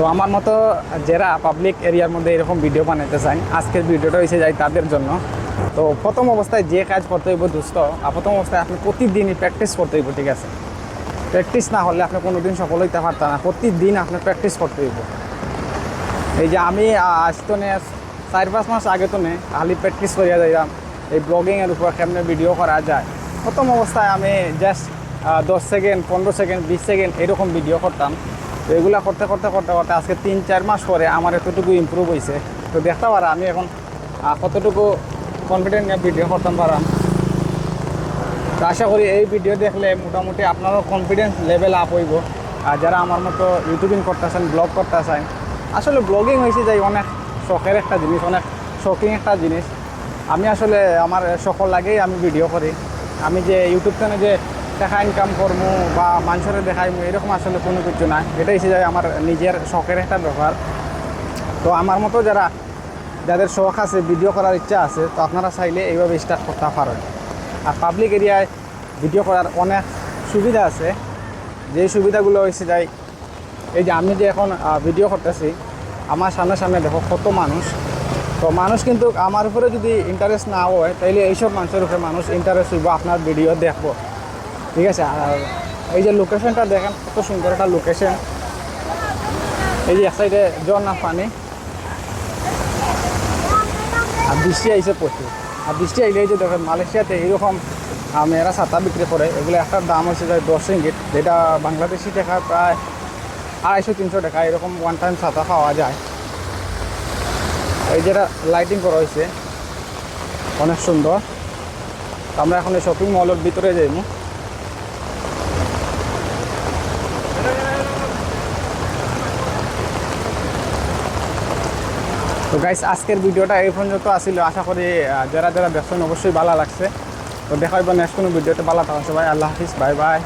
তো আমার মতো যারা পাবলিক এরিয়ার মধ্যে এরকম ভিডিও বানাইতে চান আজকের ভিডিওটা হয়েছে যায় তাদের জন্য। তো প্রথম অবস্থায় যে কাজ করতে হইব দুস্থ, আর প্রথম অবস্থায় আপনি প্রতিদিনই প্র্যাকটিস করতে হইব, ঠিক আছে? প্র্যাকটিস না হলে আপনি কোনোদিন সফল হইতে পারতেন না, প্রতিদিন আপনি প্র্যাকটিস করতে হইব। এই যে আমি আজ তো নে, চার পাঁচ মাস আগে তো নে, খালি প্র্যাকটিস করিয়া যাইলাম এই ব্লগিংয়ের উপর কেমনে ভিডিও করা যায়? প্রথম অবস্থায় আমি জাস্ট দশ সেকেন্ড পনেরো সেকেন্ড বিশ সেকেন্ড এরকম ভিডিও করতাম। এগুলা করতে করতে করতে করতে আজকে তিন, চার মাস পরে আমার এতটুকু ইমপ্রুভ হয়েছে তো দেখতে পারা, আমি এখন কতটুকু কনফিডেন্ট নিয়ে ভিডিও করতাম পারাম তো আশা করি এই ভিডিও দেখলে মোটামুটি আপনারও কনফিডেন্স লেভেল আপ হইব। আর যারা আমার মতো ইউটিউবিং করতেছেন ব্লগ করতেছেন, আসলে ব্লগিং হয়েছে যাই অনেক শখের একটা জিনিস, অনেক শখিং একটা জিনিস। আমি আসলে আমার শখর লাগেই আমি ভিডিও করি। আমি যে ইউটিউব চ্যানেলে যে টাকা ইনকাম করব বা মানুষের দেখাইমু এরকম আসলে কোনো কিছু না। এটা এসে যায় আমার নিজের শখের একটা ব্যাপার। তো আমার মতো যারা, যাদের শখ আছে ভিডিও করার ইচ্ছা আছে, তো আপনারা চাইলে এইভাবে স্টার্ট করতে পারেন। আর পাবলিক এরিয়ায় ভিডিও করার অনেক সুবিধা আছে। যে সুবিধাগুলো হয়েছে যাই, এই যে আমি যে এখন ভিডিও করতেছি, আমার সামনে সামনে দেখো কত মানুষ। তো মানুষ কিন্তু আমার উপরে যদি ইন্টারেস্ট না হয়, তাইলে এইসব মানুষের উপরে মানুষ ইন্টারেস্ট হইব, আপনার ভিডিও দেখব। ঠিক আছে? আর এই যে লোকেশনটা দেখেন, কত সুন্দর একটা লোকেশন এই যে এক সাইডে ঝর্ণা পানি। আর বৃষ্টি আইসে প্রচুর। আর বৃষ্টি আইলে এই যে দেখেন, মালয়েশিয়াতে এইরকম মেয়েরা ছাতা বিক্রি করে। এগুলো একটা দাম হচ্ছে যায় দশ রিঙ্গিট যেটা বাংলাদেশি টাকা প্রায় আড়াইশো, তিনশো টাকা। এরকম ওয়ান টাইম ছাতা পাওয়া যায়। এই যেটা লাইটিং করা হয়েছে অনেক সুন্দর। আমরা এখন এই শপিং মলের ভিতরে যাইব তো গাইস আজকের ভিডিওটা এই পর্যন্ত আসিল আশা করি যারা যারা দেখছেন, অবশ্যই ভালো লাগছে। তো দেখা হইব নেক্সট কোনো ভিডিওতে। ভালো থাকছে ভাই আল্লাহ হাফিজ। Bye bye.